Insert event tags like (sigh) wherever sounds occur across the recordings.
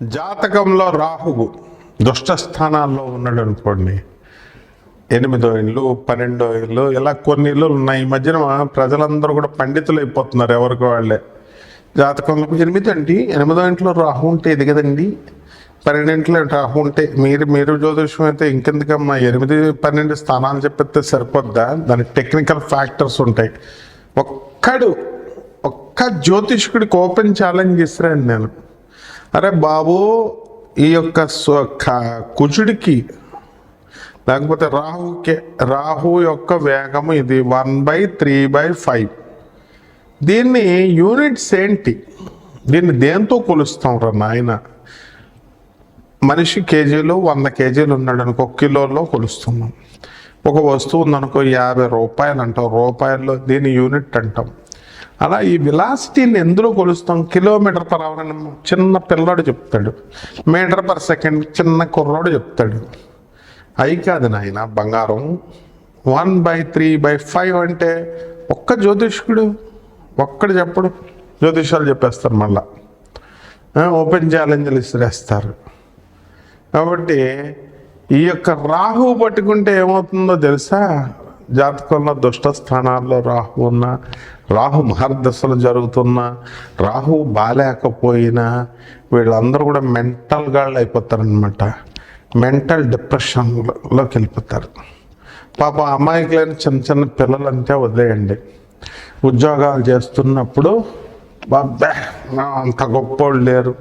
జాతకంలో రాహువు దుష్ట స్థానాల్లో ఉన్నాడు అనుకోండి. ఎనిమిదో ఇల్లు పన్నెండో ఇల్లు ఇలా కొన్ని ఇల్లు ఉన్నాయి. ఈ మధ్యన ప్రజలందరూ కూడా పండితులు అయిపోతున్నారు ఎవరికి వాళ్ళే. జాతకంలో ఎనిమిది అండి. ఎనిమిదో ఇంట్లో రాహు ఉంటే ఇది కదండి. పన్నెండింట్లో రాహు ఉంటే మీరు మీరు జ్యోతిషం అయితే ఇంకెందుకమ్మా? ఎనిమిది పన్నెండు స్థానాలు చెప్పితే సరిపోద్దా? దాని టెక్నికల్ ఫ్యాక్టర్స్ ఉంటాయి. ఒక్కడు ఒక్క జ్యోతిష్కుడికి ఓపెన్ ఛాలెంజ్ ఇస్తున్నాను నేను. అరే బాబు ఈ యొక్క స్వ- క- కుజుడికి లేకపోతే రాహుకి రాహు యొక్క వేగము ఇది one by three by five. దీన్ని యూనిట్స్ ఏంటి? దీన్ని దేంతో కొలుస్తాం రా నాయన? మనిషి కేజీలు వంద కేజీలు ఉన్నాడు అనుకో కిలోలో కొలుస్తున్నాం. ఒక వస్తువు ఉందనుకో యాభై రూపాయలు అంటాం. రూపాయల్లో దీని యూనిట్ అంటాం. అలా ఈ విలాసిటీని ఎందులో కొలుస్తాం? కిలోమీటర్ పర్ అవర్ అని చిన్న పిల్లాడు చెప్తాడు. మీటర్ పర్ సెకండ్ చిన్న కుర్రాడు చెప్తాడు. అయి కాదు నాయన బంగారం. One by three by five అంటే ఒక్క జ్యోతిష్కుడు ఒక్కడు చెప్పడు. జ్యోతిషాలు చెప్పేస్తారు మళ్ళా. ఓపెన్ ఛాలెంజ్లు ఇసిరేస్తారు కాబట్టి ఈ యొక్క రాహు పట్టుకుంటే ఏమవుతుందో తెలుసా? జాతకంలో దుష్ట స్థానాల్లో రాహు ఉన్న రాహు మహర్దశలు జరుగుతున్నా రాహు బాలేకపోయినా వీళ్ళందరూ కూడా మెంటల్ గాళ్ళు అయిపోతారనమాట మెంటల్ డిప్రెషన్లోకి వెళ్ళిపోతారు. పాప అమాయకులైన చిన్న చిన్న పిల్లలంటే వదిలేయండి. ఉద్యోగాలు చేస్తున్నప్పుడు బాబ్బే అంత గొప్పోళ్ళు లేరు.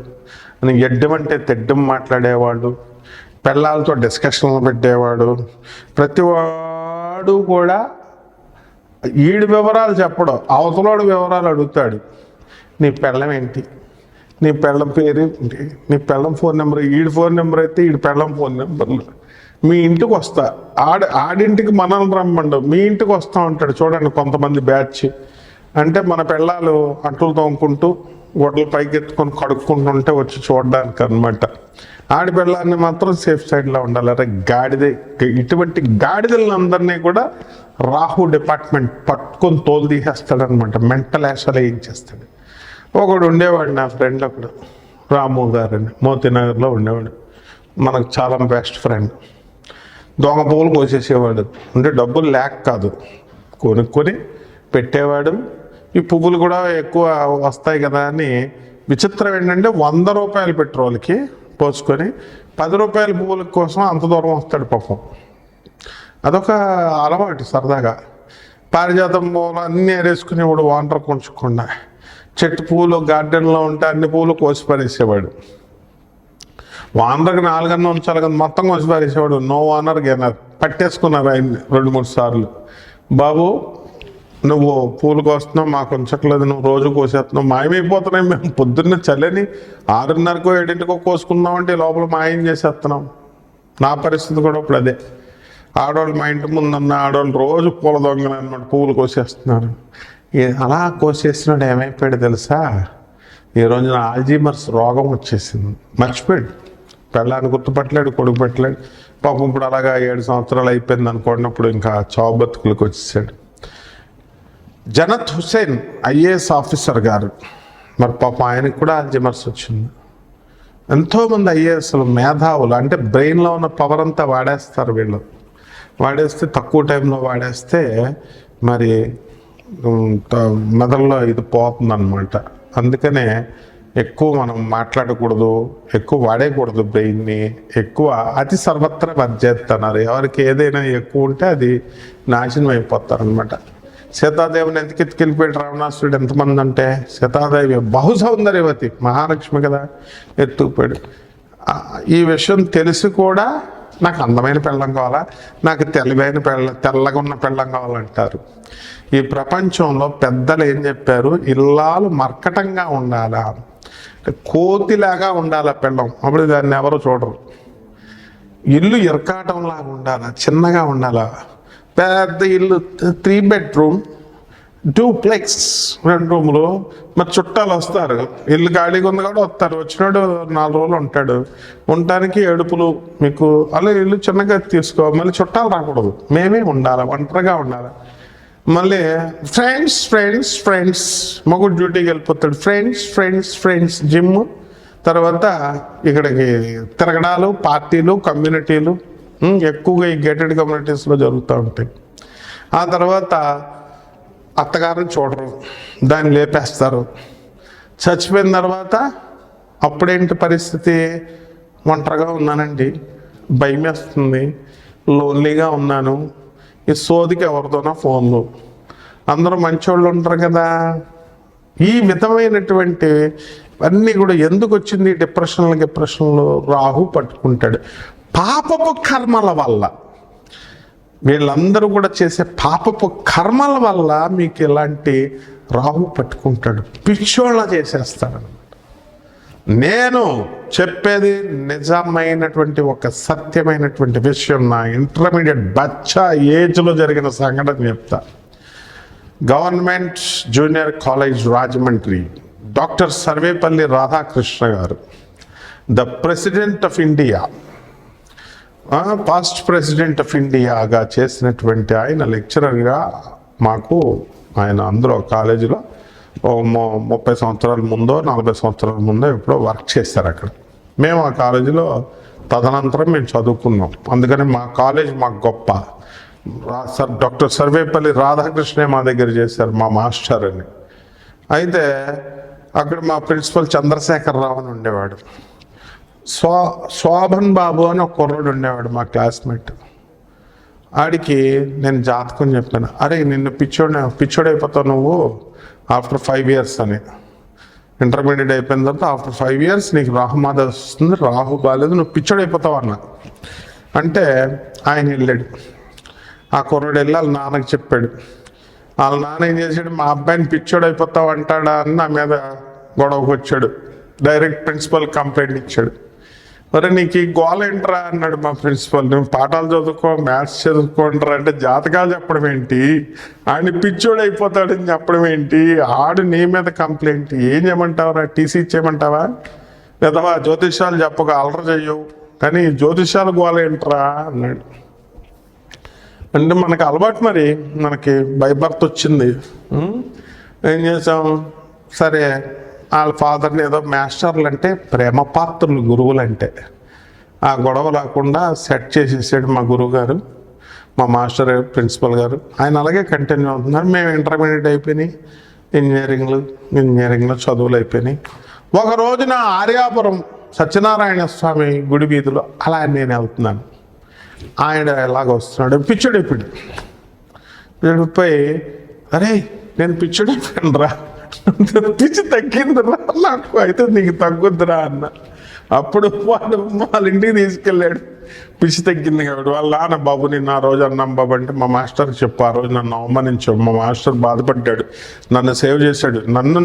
అని ఎడ్డమంటే తెడ్డం మాట్లాడేవాడు పిల్లలతో డిస్కషన్లు పెట్టేవాడు ప్రతివాడు కూడా వీడి వివరాలు చెప్పడం అవతలోడు వివరాలు అడుగుతాడు. నీ పెళ్ళం ఏంటి? నీ పెళ్ళం పేరు ఏంటి? నీ పెళ్ళం ఫోన్ నెంబర్ ఈడి ఫోన్ నెంబర్ అయితే ఈడి పెళ్ళం ఫోన్ నెంబర్లు మీ ఇంటికి వస్తా. ఆడ ఆడింటికి మనల్ని రమ్మండు. మీ ఇంటికి వస్తా ఉంటాడు చూడండి కొంతమంది బ్యాచ్. అంటే మన పిల్లలు అంటులు తోముకుంటూ గొడ్డలు పైకెత్తుకొని కడుక్కుంటుంటే వచ్చి చూడడానికి అనమాట ఆడి మాత్రం సేఫ్ సైడ్లో ఉండాలి. అరే గాడిద ఇటువంటి గాడిదలందరినీ కూడా రాహు డిపార్ట్మెంట్ పట్టుకొని తోలు తీసేస్తాడనమాట మెంటల్ యాషలు ఏం చేస్తాడు? ఒకడు ఉండేవాడు నా ఫ్రెండ్ ఒకడు రాము గారని మోతీనగర్లో ఉండేవాడు. మనకు చాలా బెస్ట్ ఫ్రెండ్. దొంగ పువ్వులు కోసేసేవాడు. అంటే డబ్బులు లేక కాదు. కొనుక్కొని పెట్టేవాడు. ఈ పువ్వులు కూడా ఎక్కువ వస్తాయి కదా అని విచిత్రం ఏంటంటే వంద రూపాయల పెట్రోల్కి పోసుకొని పది రూపాయల పువ్వుల కోసం అంత దూరం వస్తాడు పాపం. అదొక అలవాటు సరదాగా. పారిజాతం పువ్వులు అన్నీ ఏరేసుకునేవాడు వాంటర్ కొంచకుండా చెట్టు పువ్వులు గార్డెన్లో ఉంటే అన్ని పువ్వులు కోసి పారేసేవాడు. వానర్కి నాలుగన్న ఉంచాలి కదా మొత్తం కోసి పారేసేవాడు. నో వానర్ గెనర్. పట్టేసుకున్నారు ఆయన్ని రెండు మూడు సార్లు. బాబు నువ్వు పూలు కోస్తున్నావు మాకు ఉంచట్లేదు నువ్వు రోజు కోసేస్తున్నావు మాయమైపోతున్నాయి మేము. పొద్దున్న చల్లని ఆరున్నరకో ఏడింటికో కోసుకుందాం అంటే లోపల మాయం చేసేస్తున్నాం. నా పరిస్థితి కూడా ఇప్పుడు అదే. ఆడవాళ్ళు మా ఇంటి ముందున్న ఆడవాళ్ళు రోజు పూల దొంగలు అనమాట పువ్వులు కోసేస్తున్నారు. అలా కోసేసినాడు ఏమైపోయాడు తెలుసా? ఈ రోజున ఆల్జీమర్స్ రోగం వచ్చేసింది. మర్చిపోయాడు. పెళ్ళాన్ని గుర్తుపట్టలేడు కొడుకు పెట్టలేడు. పాపం ఇప్పుడు అలాగా ఏడు సంవత్సరాలు అయిపోయింది అనుకున్నప్పుడు ఇంకా చావు బతుకులకు వచ్చేసాడు. జనత్ హుసేన్ ఐఏఎస్ ఆఫీసర్ గారు. మరి పాపం ఆయనకు కూడా అల్జిమర్స్ వచ్చింది. ఎంతోమంది ఐఏఎస్లు మేధావులు అంటే బ్రెయిన్లో ఉన్న పవర్ అంతా వాడేస్తారు వీళ్ళు. వాడేస్తే తక్కువ టైంలో వాడేస్తే మరి మెదడులో ఇది పోతుందన్నమాట. అందుకనే ఎక్కువ మనం మాట్లాడకూడదు ఎక్కువ వాడేయకూడదు బ్రెయిన్ని ఎక్కువ అతి సర్వత్ర పనిచేస్తున్నారు ఎవరికి ఏదైనా ఎక్కువ ఉంటే అది నాశనం అయిపోతారనమాట సీతాదేవిని ఎందుకు ఎత్తుకెళ్ళిపోయాడు రావణాసురుడు ఎంతమంది అంటే సీతాదేవి బహు సౌందర్యవతి మహాలక్ష్మి కదా ఎత్తుకుపోయాడు. ఈ విషయం తెలిసి కూడా నాకు అందమైన పెళ్ళం కావాలా నాకు తెలివైన పెళ్ళ తెల్లగా ఉన్న పెళ్ళం కావాలంటారు. ఈ ప్రపంచంలో పెద్దలు ఏం చెప్పారు? ఇల్లాలు మర్కటంగా ఉండాలా? కోతిలాగా ఉండాలా పెళ్ళం? అప్పుడు దాన్ని ఎవరు చూడరు. ఇల్లు ఇరకాటంలాగా ఉండాలా? చిన్నగా ఉండాలా? పెద్ద ఇల్లు త్రీ బెడ్రూమ్ డూప్లెక్స్ రెండు రూములు మరి చుట్టాలు వస్తారు. ఇల్లు ఖాళీగా ఉంది కూడా వస్తారు. వచ్చినాడు నాలుగు రోజులు ఉంటాడు. ఉండటానికి ఏడుపులు మీకు అలా ఇల్లు చిన్నగా తీసుకో మళ్ళీ చుట్టాలు రాకూడదు. మేమే ఉండాలి ఒంటరిగా ఉండాలి. మళ్ళీ ఫ్రెండ్స్ ఫ్రెండ్స్ ఫ్రెండ్స్. మగుడు డ్యూటీకి వెళ్ళిపోతాడు. Friends friends friends. జిమ్ తర్వాత ఇక్కడికి తిరగడాలు పార్టీలు కమ్యూనిటీలు. ఎక్కువగా ఈ గేటెడ్ కమ్యూనిటీస్లో జరుగుతూ ఉంటాయి. ఆ తర్వాత అత్తగారిని చూడరు దాన్ని లేపేస్తారు. చచ్చిపోయిన తర్వాత అప్పుడేంటి పరిస్థితి? ఒంటరిగా ఉన్నానండి భయం వేస్తుంది లోన్లీగా ఉన్నాను. ఈ సోదికి ఎవరితోనో ఫోన్లు. అందరూ మంచోళ్ళు ఉంటారు కదా. ఈ విధమైనటువంటి అన్నీ కూడా ఎందుకు వచ్చింది? డిప్రెషన్లు డిప్రెషన్లు రాహు పట్టుకుంటాడు. పాపపు కర్మల వల్ల. వీళ్ళందరూ కూడా చేసే పాపపు కర్మల వల్ల మీకు ఇలాంటి రాహు పట్టుకుంటాడు. పిచ్చోళ్ళ చేసేస్తాడు. నేను చెప్పేది నిజమైనటువంటి ఒక సత్యమైనటువంటి విషయం నా ఇంటర్మీడియట్ బచ్చా ఏజ్లో జరిగిన సంఘటన చెప్తా. Government junior college Rajahmundry doctor Sarvepalli Radhakrishna garu the president of India past president of ఇండియాగా చేసినటువంటి ఆయన లెక్చరర్గా మాకు ఆయన అందరూ కాలేజీలో ముప్పై సంవత్సరాల ముందో నలభై సంవత్సరాల ముందో ఎప్పుడో వర్క్ చేశారు అక్కడ. మేము ఆ కాలేజీలో తదనంతరం మేము చదువుకున్నాం. అందుకని మా కాలేజ్ మాకు గొప్ప. రా- సర్ డాక్టర్ సర్వేపల్లి రాధాకృష్ణే మా దగ్గర చేశారు మా మాస్టర్ అని. అయితే అక్కడ మా ప్రిన్సిపల్ చంద్రశేఖర్ రావు అని ఉండేవాడు. శో శోభన్ బాబు అని ఒక కుర్రాడు ఉండేవాడు మా క్లాస్మేట్. ఆడికి నేను జాతకం చెప్పాను. అరే నిన్ను పిచ్చోడి పిచ్చోడైపోతావు నువ్వు ఆఫ్టర్ ఫైవ్ ఇయర్స్ అని. ఇంటర్మీడియట్ అయిపోయిన తర్వాత ఆఫ్టర్ ఫైవ్ ఇయర్స్ నీకు రాహుమాద వస్తుంది రాహు బాగాలేదు నువ్వు పిచ్చోడైపోతావు అన్న. అంటే ఆయన వెళ్ళాడు. ఆ కుర్రాడు వెళ్ళి వాళ్ళ నాన్నకి చెప్పాడు. వాళ్ళ నాన్న ఏం చేశాడు మా అబ్బాయిని పిచ్చోడు అయిపోతావు అంటాడా? అని నా మీద గొడవకు వచ్చాడు డైరెక్ట్ ప్రిన్సిపల్ కంప్లైంట్ ఇచ్చాడు. మరి నీకు ఈ గోల ఏంట్రా అన్నాడు మా ప్రిన్సిపల్. నువ్వు పాఠాలు చదువుకో మ్యాథ్స్ చదువుకోండిరా అంటే జాతకాలు చెప్పడం ఏంటి? ఆయన పిచ్చోడు అయిపోతాడని చెప్పడం ఏంటి? ఆడు నీ మీద కంప్లైంట్. ఏం చేయమంటావురా? టీసీ ఇచ్చేయమంటావా? లేదా జ్యోతిష్యాలు చెప్పక అలర చెయ్యవు. కానీ జ్యోతిష్యాలు గోల ఏంట్రా అన్నాడు. అంటే మనకు అలవాటు మరి. మనకి బై బర్త్ వచ్చింది? ఏం చేసాం? సరే వాళ్ళ ఫాదర్ని ఏదో మాస్టర్లు అంటే ప్రేమ పాత్రలు గురువులు అంటే ఆ గొడవ లేకుండా సెట్ చేసేసాడు మా గురువు గారు మా మాస్టర్ ప్రిన్సిపల్ గారు. ఆయన అలాగే కంటిన్యూ అవుతున్నారు. మేము ఇంటర్మీడియట్ అయిపోయినాయి ఇంజనీరింగ్లు ఇంజనీరింగ్లో చదువులు అయిపోయినాయి. ఒక రోజున ఆర్యాపురం సత్యనారాయణ స్వామి గుడి వీధిలో అలా నేను వెళ్తున్నాను. ఆయన ఎలాగ వస్తున్నాడు పిచ్చుడైపోయాడు. పిచ్చుడిపోయి అరే నేను పిచ్చుడైపోయాను రా (laughs) పిచ్చి తగ్గిందిరా నాకు అయితే నీకు తగ్గుద్దిరా అన్న. అప్పుడు వాడు వాళ్ళ ఇంటికి తీసుకెళ్ళాడు. పిచ్చి తగ్గింది కాబట్టి వాళ్ళ నాన్న బాబు నేను ఆ రోజు అన్నాం బాబు అంటే మా మాస్టర్ చెప్పు ఆ రోజు నన్ను అవమానించావు. మా మాస్టర్ బాధపడ్డాడు. నన్ను సేవ్ చేశాడు. నన్ను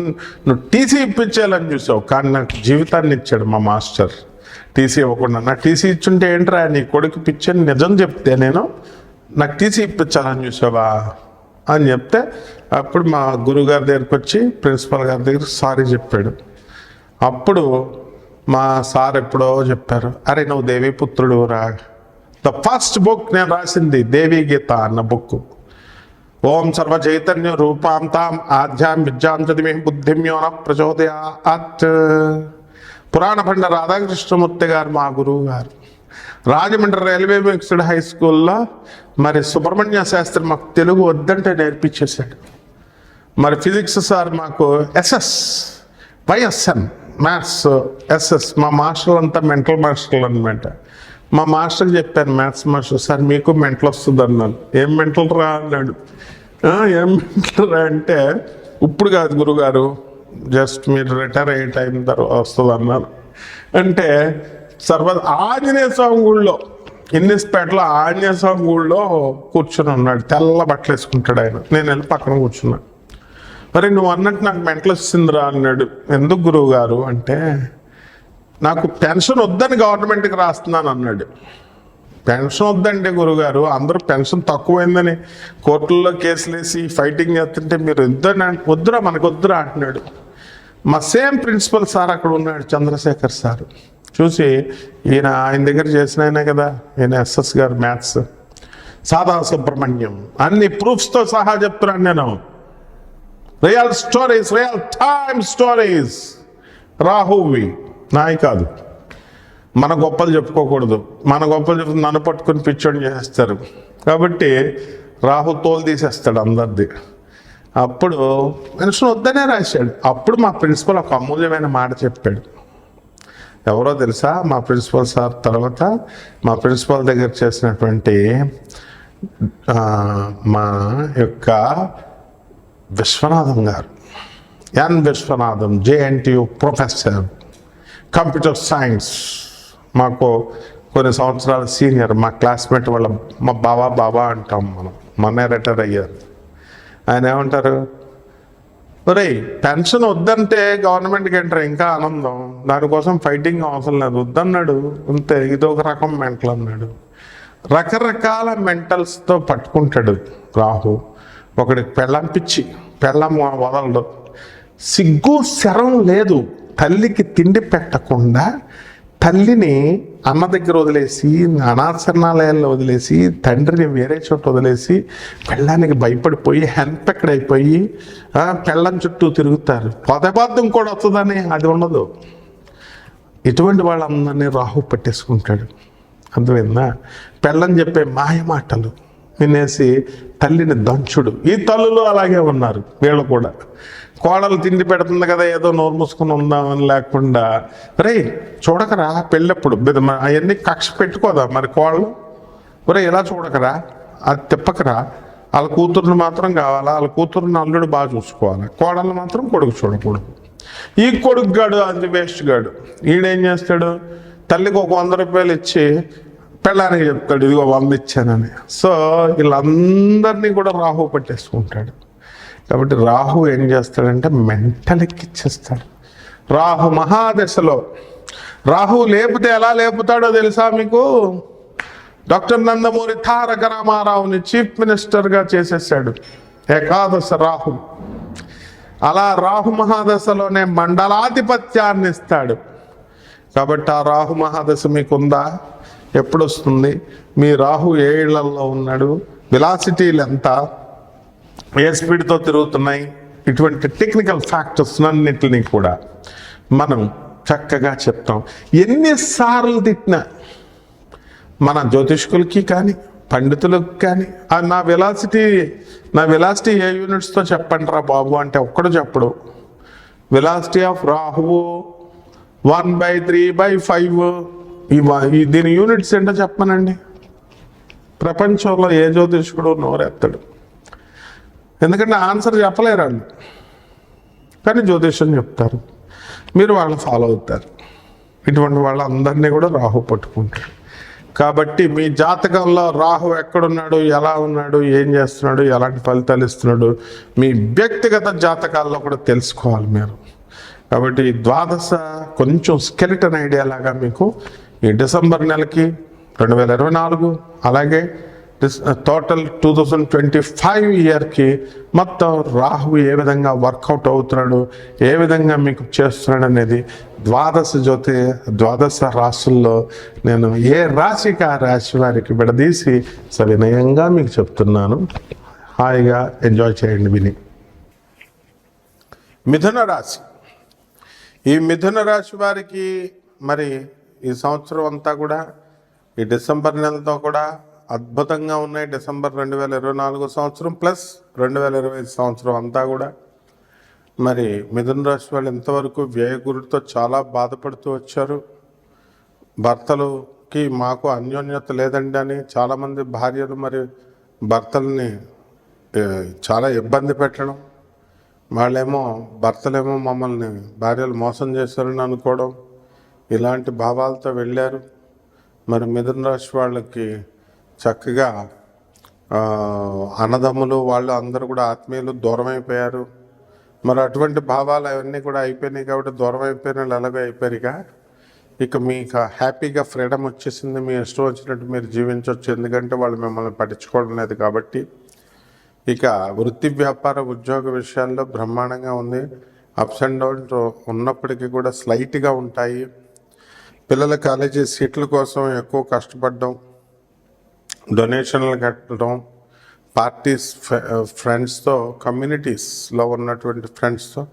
నువ్వు టీసీ ఇప్పించాలని చూసావు. కానీ నాకు జీవితాన్ని ఇచ్చాడు మా మాస్టర్. టీసీ ఇవ్వకుండా. నాకు టీసీ ఇచ్చుంటే ఏంట్రా నీ కొడుకు పిచ్చని నిజం చెప్తే నేను నాకు టీసీ ఇప్పించాలని చూసావా అని చెప్తే అప్పుడు మా గురుగారి దగ్గరికి వచ్చి ప్రిన్సిపల్ గారి దగ్గర సారీ చెప్పాడు. అప్పుడు మా సార్ ఎప్పుడో చెప్పారు అరే నువ్వు దేవి పుత్రుడు రా. ద ఫస్ట్ బుక్ నేను రాసింది దేవి గీత అన్న బుక్ ఓం సర్వ చైతన్య రూపాం తాం ఆధ్యాం విద్యాం చదివి బుద్ధిం యోన ప్రచోదయాత్. పురాణ పండ రాధాకృష్ణమూర్తి గారు మా గురువు గారు రాజమండ్రి రైల్వే మిక్స్డ్ హై స్కూల్లో మరి సుబ్రహ్మణ్య శాస్త్రి మాకు తెలుగు వద్దంటే నేర్పించేశాడు. మరి ఫిజిక్స్ సార్ మాకు ఎస్ఎస్ వైఎస్ఎన్ మ్యాథ్స్ ఎస్ఎస్. మా మాస్టర్లు అంతా మెంటల్ మాస్టర్లు అనమాట మా మాస్టర్ చెప్పాను మ్యాథ్స్ మాస్టర్ సార్ మీకు మెంటల్ వస్తుంది అన్నాను ఏం మెంటల్ రా? అన్నాడు. ఏం మెంటల్ రా? అంటే ఇప్పుడు కాదు గురుగారు జస్ట్ మీరు రిటైర్ అయ్యే టైం తర్వాత వస్తుంది అన్నారు అంటే సర్వ ఆంజనేయ స్వామి గుళ్ళో ఇన్నిస్పేటలో ఆంజనేయ స్వామి గుళ్ళో కూర్చొని ఉన్నాడు. తెల్ల బట్టలు వేసుకుంటాడు ఆయన. నేను వెళ్ళి పక్కన కూర్చున్నాను మరి నువ్వు అన్నట్టు నాకు మెంటలు వచ్చిందిరా అన్నాడు. ఎందుకు గురువు గారు అంటే నాకు పెన్షన్ వద్దని గవర్నమెంట్కి రాస్తున్నాను అన్నాడు. పెన్షన్ వద్దండి గురుగారు అందరూ పెన్షన్ తక్కువైందని కోర్టుల్లో కేసులు వేసి ఫైటింగ్ చేస్తుంటే మీరు వద్దని వద్దురా మనకు వద్దురా అంటున్నాడు. మా సేమ్ ప్రిన్సిపల్ సార్ అక్కడ ఉన్నాడు చంద్రశేఖర్ సార్. చూసి ఈయన ఆయన దగ్గర చేసిన ఆయనే కదా ఈయన ఎస్ఎస్ గారు మ్యాథ్స్ సాదా సుబ్రహ్మణ్యం. అన్ని ప్రూఫ్స్తో సహా చెప్తున్నాను నేను. Real stories real time stories. రాహువి నాయి కాదు. మన గొప్పలు చెప్పుకోకూడదు. మన గొప్పలు చెప్తే నన్ను పట్టుకుని పిచ్చోని చేసేస్తారు. కాబట్టి రాహు తోలు తీసేస్తాడు అందరిది. అప్పుడు మనుషులు వద్దనే రాశాడు. అప్పుడు మా ప్రిన్సిపల్ ఒక అమూల్యమైన మాట చెప్పాడు. ఎవరో తెలుసా? మా ప్రిన్సిపల్ సార్ తర్వాత మా ప్రిన్సిపల్ దగ్గర చేసినటువంటి మా యొక్క Viswanatham garu. N Viswanatham JNTU professor computer science. మాకు కొన్ని సంవత్సరాల సీనియర్ మా క్లాస్మేట్ వాళ్ళ మా బాబా బాబా అంటాం మనం. మొన్నే రిటైర్ అయ్యారు. ఆయన ఏమంటారు? ఒరేయ్ పెన్షన్ వద్దంటే గవర్నమెంట్కి ఎంటర్ ఇంకా ఆనందం? దానికోసం ఫైటింగ్ అవసరం లేదు. వద్దన్నాడు. అంతే ఇది ఒక రకం మెంటల్ అన్నాడు. రకరకాల మెంటల్స్తో పట్టుకుంటాడు రాహు. ఒకడికి పెళ్ళం పిచ్చి. పెళ్ళం వదలడు సిగ్గు శరం లేదు. తల్లికి తిండి పెట్టకుండా తల్లిని అన్న దగ్గర వదిలేసి అనాశరణాలయాల్లో వదిలేసి తండ్రిని వేరే చోట వదిలేసి పెళ్ళానికి భయపడిపోయి హెన్పెక్డ్ అయిపోయి పెళ్ళం చుట్టూ తిరుగుతారు. పొదబార్థం కూడా వస్తుందని అది ఉండదు. ఇటువంటి వాళ్ళందరినీ రాహు పట్టేసుకుంటాడు. అర్థమైందా? పెళ్ళని చెప్పే మాయ మాటలు. వినేసి తల్లిని దంచుడు. ఈ తల్లులు అలాగే ఉన్నారు వీళ్ళు కూడా. కోడలు తిండి పెడుతుంది కదా ఏదో నోరు మూసుకుని ఉందామని లేకుండా. రే చూడకరా పెళ్ళప్పుడు. అవన్నీ కక్ష పెట్టుకోదా మరి కోడలు? ఒరే ఇలా చూడకరా? అది తిప్పకరా? వాళ్ళ కూతుర్ని మాత్రం కావాలా? వాళ్ళ కూతురుని అల్లుడు బాగా చూసుకోవాలి? కోడలు మాత్రం కొడుకు చూడకూడదు. ఈ కొడుకు గాడు అది వేస్ట్ గాడు ఈడేం చేస్తాడు? తల్లికి ఒక వంద రూపాయలు ఇచ్చి పెళ్ళానికి చెప్తాడు ఇదిగో వంద ఇచ్చానని సో వీళ్ళందరినీ కూడా రాహు పట్టేసుకుంటాడు. కాబట్టి రాహు ఏం చేస్తాడంటే మెంటల్ ఎక్కిచ్చేస్తాడు. రాహు మహాదశలో రాహు లేపితే ఎలా లేపుతాడో తెలుసా మీకు? డాక్టర్ నందమూరి తారక రామారావుని చీఫ్ మినిస్టర్గా చేసేసాడు ఏకాదశ రాహు. అలా రాహు మహాదశలోనే మండలాధిపత్యాన్ని ఇస్తాడు కాబట్టి ఆ రాహు మహాదశ మీకుందా? ఎప్పుడు వస్తుంది మీ రాహు ఏ ఇళ్ళలో ఉన్నాడు? విలాసిటీలు ఎంత? ఏ స్పీడ్తో తిరుగుతున్నాయి? ఇటువంటి టెక్నికల్ ఫ్యాక్టర్స్ అన్నింటిని కూడా మనం చక్కగా చెప్తాం. ఎన్నిసార్లు తిట్టినా మన జ్యోతిష్కులకి కానీ పండితులకు కానీ నా వెలాసిటీ నా వెలాసిటీ ఏ యూనిట్స్తో చెప్పండి రా బాబు అంటే ఒక్కడు చెప్పడు. వెలాసిటీ ఆఫ్ రాహువు one by three by five ఈ దీని యూనిట్స్ ఏంటో చెప్పనండి. ప్రపంచంలో ఏ జ్యోతిష్కుడు నోరెత్తడు. ఎందుకంటే ఆన్సర్ చెప్పలేరు వాళ్ళు కానీ జ్యోతిష్యం చెప్తారు. మీరు వాళ్ళు ఫాలో అవుతారు. ఇటువంటి వాళ్ళందరినీ కూడా రాహు పట్టుకుంటారు కాబట్టి మీ జాతకంలో రాహు ఎక్కడున్నాడు ఎలా ఉన్నాడు ఏం చేస్తున్నాడు ఎలాంటి ఫలితాలు ఇస్తున్నాడు మీ వ్యక్తిగత జాతకాల్లో కూడా తెలుసుకోవాలి మీరు. కాబట్టి ద్వాదశ కొంచెం స్కెలిటన్ ఐడియా లాగా మీకు ఈ డిసెంబర్ నెలకి రెండు వేల ఇరవై నాలుగు అలాగే total two thousand twenty five ఇయర్కి మొత్తం రాహు ఏ విధంగా వర్కౌట్ అవుతున్నాడు ఏ విధంగా మీకు చేస్తున్నాడు అనేది ద్వాదశ జ్యోతి ద్వాదశ రాశుల్లో నేను ఏ రాశికి ఆ రాశి వారికి విడదీసి సవినయంగా మీకు చెప్తున్నాను. హాయిగా ఎంజాయ్ చేయండి విని. మిథున రాశి. ఈ మిథున రాశి వారికి మరి ఈ సంవత్సరం అంతా కూడా ఈ డిసెంబర్ నెలతో కూడా అద్భుతంగా ఉన్నాయి. డిసెంబర్ రెండు వేల ఇరవై నాలుగు సంవత్సరం ప్లస్ రెండు వేల ఇరవై ఐదు సంవత్సరం అంతా కూడా. మరి మిథున రాశి వాళ్ళు ఇంతవరకు వ్యయగురుడితో చాలా బాధపడుతూ వచ్చారు. భర్తలుకి మాకు అన్యోన్యత లేదండి అని చాలామంది భార్యలు మరి భర్తల్ని చాలా ఇబ్బంది పెట్టడం. వాళ్ళేమో భర్తలేమో మమ్మల్ని భార్యలు మోసం చేశారని అనుకోవడం. ఇలాంటి భావాలతో వెళ్ళారు. మరి మిథున రాశి వాళ్ళకి చక్కగా అన్నదమ్ములు వాళ్ళు అందరూ కూడా ఆత్మీయులు దూరం అయిపోయారు మరి అటువంటి భావాలు అవన్నీ కూడా అయిపోయినాయి కాబట్టి దూరం అయిపోయిన వాళ్ళు ఎలాగో అయిపోయారుగా ఇక మీకు హ్యాపీగా ఫ్రీడమ్ వచ్చేసింది మీ ఇష్టం వచ్చినట్టు మీరు జీవించవచ్చు. ఎందుకంటే వాళ్ళు మిమ్మల్ని పట్టించుకోవడం లేదు కాబట్టి. ఇక వృత్తి వ్యాపార ఉద్యోగ విషయాల్లో బ్రహ్మాండంగా ఉంది. అప్స్ అండ్ డౌన్స్ ఉన్నప్పటికీ కూడా స్లైట్గా ఉంటాయి. పిల్లల కాలేజీ సీట్ల కోసం ఎక్కువ కష్టపడడం డొనేషన్లు కట్టడం పార్టీస్ ఫ్రెండ్స్తో కమ్యూనిటీస్లో ఉన్నటువంటి ఫ్రెండ్స్తో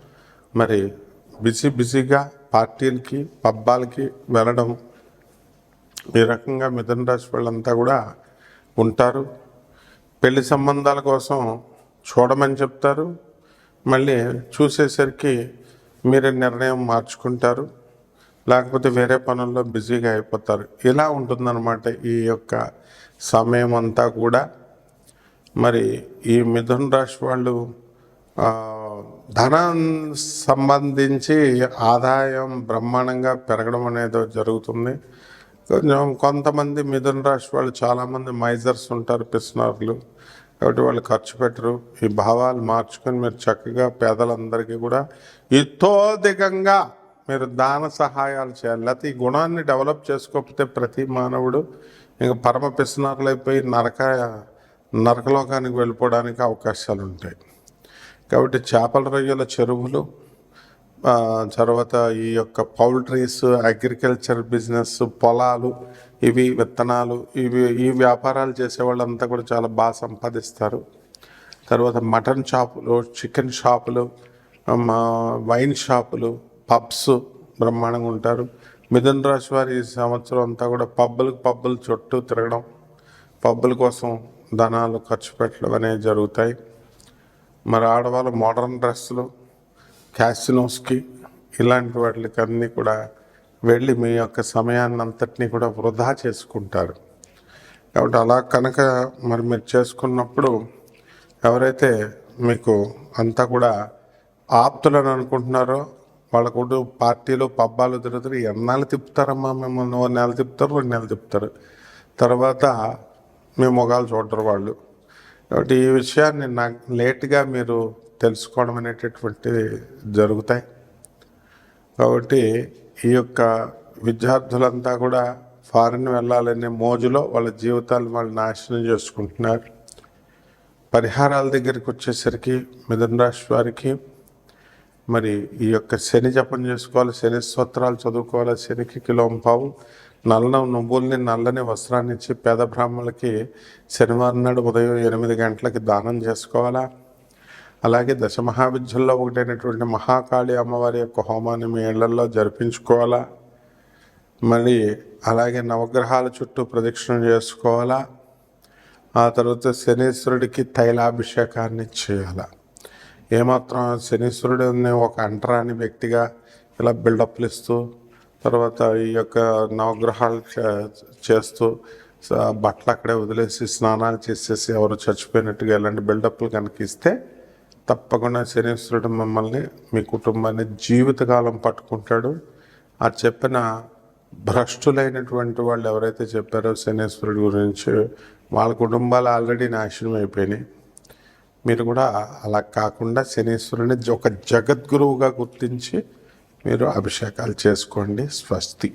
మరి బిజీ బిజీగా పార్టీలకి పబ్బాలకి వెళ్ళడం ఈ రకంగా మిథున రాశి వాళ్ళంతా కూడా ఉంటారు. పెళ్ళి సంబంధాల కోసం చూడమని చెప్తారు. మళ్ళీ చూసేసరికి మీరే నిర్ణయం మార్చుకుంటారు. లేకపోతే వేరే పనుల్లో బిజీగా అయిపోతారు. ఇలా ఉంటుందన్నమాట ఈ యొక్క సమయం అంతా కూడా. మరి ఈ మిథున రాశి వాళ్ళు ధనం సంబంధించి ఆదాయం బ్రహ్మాండంగా పెరగడం అనేది జరుగుతుంది. కొంచెం కొంతమంది మిథున రాశి వాళ్ళు చాలామంది మైజర్స్ ఉంటారు పిస్నార్లు. కాబట్టి వాళ్ళు ఖర్చు పెట్టరు. ఈ భావాలు మార్చుకొని మీరు చక్కగా పేదలందరికీ కూడా ఇతోధికంగా మీరు దాన సహాయాలు చేయాలి. లేకపోతే ఈ గుణాన్ని డెవలప్ చేసుకోకపోతే ప్రతి మానవుడు ఇంకా పరమ పిసినారులైపోయి నరక నరకలోకానికి వెళ్ళిపోవడానికి అవకాశాలు ఉంటాయి. కాబట్టి చేపల రొయ్యల చెరువులు తర్వాత ఈ యొక్క పౌల్ట్రీస్ అగ్రికల్చర్ బిజినెస్ పొలాలు ఇవి విత్తనాలు ఇవి ఈ వ్యాపారాలు చేసే వాళ్ళంతా కూడా చాలా బాగా సంపాదిస్తారు. తర్వాత మటన్ షాపులు చికెన్ షాపులు మా వైన్ షాపులు పబ్స్ బ్రహ్మాండంగా ఉంటారు. మిథున్ రాశి వారి ఈ సంవత్సరం అంతా కూడా పబ్బులకు పబ్బులు చుట్టూ తిరగడం పబ్బుల కోసం ధనాలు ఖర్చు పెట్టడం అనేవి జరుగుతాయి. మరి ఆడవాళ్ళు మోడర్న్ డ్రెస్సులు క్యాసినోస్కి ఇలాంటి వాటికి అన్నీ కూడా వెళ్ళి మీ యొక్క సమయాన్ని అంతటినీ కూడా వృధా చేసుకుంటారు. కాబట్టి అలా కనుక మరి మీరు చేసుకున్నప్పుడు ఎవరైతే మీకు అంతా కూడా ఆప్తులను అనుకుంటున్నారో వాళ్ళకు పార్టీలు పబ్బాలు తిరుగుతారు. ఎన్నాళ్ళు తిప్పుతారమ్మా? మిమ్మల్ని ఓ నెల తిప్పుతారు రెండు నెలలు తిప్పుతారు. తర్వాత మీ మొగాలు చూడరు వాళ్ళు. కాబట్టి ఈ విషయాన్ని నాకు లేట్గా మీరు తెలుసుకోవడం అనేటటువంటివి జరుగుతాయి. కాబట్టి ఈ యొక్క విద్యార్థులంతా కూడా ఫారిన్ వెళ్ళాలనే మోజులో వాళ్ళ జీవితాలు వాళ్ళు నాశనం చేసుకుంటున్నారు. పరిహారాల దగ్గరికి వచ్చేసరికి మిథున రాశి వారికి మరి ఈ యొక్క శని జపం చేసుకోవాలి శని స్తోత్రాలు చదువుకోవాలి శనికి కిలోం పావు. నల్ల నువ్వుల్ని నల్లని వస్త్రాన్ని ఇచ్చి పేద బ్రాహ్మణులకి శనివారం నాడు ఉదయం ఎనిమిది గంటలకి దానం చేసుకోవాలా? అలాగే దశ మహావిద్యల్లో ఒకటైనటువంటి మహాకాళి అమ్మవారి యొక్క హోమాన్ని మీ ఇళ్ళలో జరిపించుకోవాలా? మళ్ళీ అలాగే నవగ్రహాల చుట్టూ ప్రదక్షిణ చేసుకోవాలా? ఆ తర్వాత శనీశ్వరుడికి తైలాభిషేకాన్ని చేయాలా? ఏమాత్రం శనీశ్వరుడిని ఒక అంటరాని వ్యక్తిగా ఇలా బిల్డప్లు ఇస్తూ తర్వాత ఈ యొక్క నవగ్రహాలు చే- చేస్తూ బట్టలు అక్కడే వదిలేసి స్నానాలు చేసేసి ఎవరు చచ్చిపోయినట్టుగా ఇలాంటి బిల్డప్లు కనుక ఇస్తే తప్పకుండా శనీశ్వరుడు మిమ్మల్ని మీ కుటుంబాన్ని జీవితకాలం పట్టుకుంటాడు. ఆ చెప్పిన భ్రష్టులైనటువంటి వాళ్ళు ఎవరైతే చెప్పారో శనేశ్వరుడి గురించి వాళ్ళ కుటుంబాలు ఆల్రెడీ నాశనం అయిపోయినాయి. మీరు కూడా అలా కాకుండా శనీశ్వరుని ఒక జగద్గురువుగా గుర్తించి మీరు అభిషేకాలు చేసుకోండి. స్వస్తి.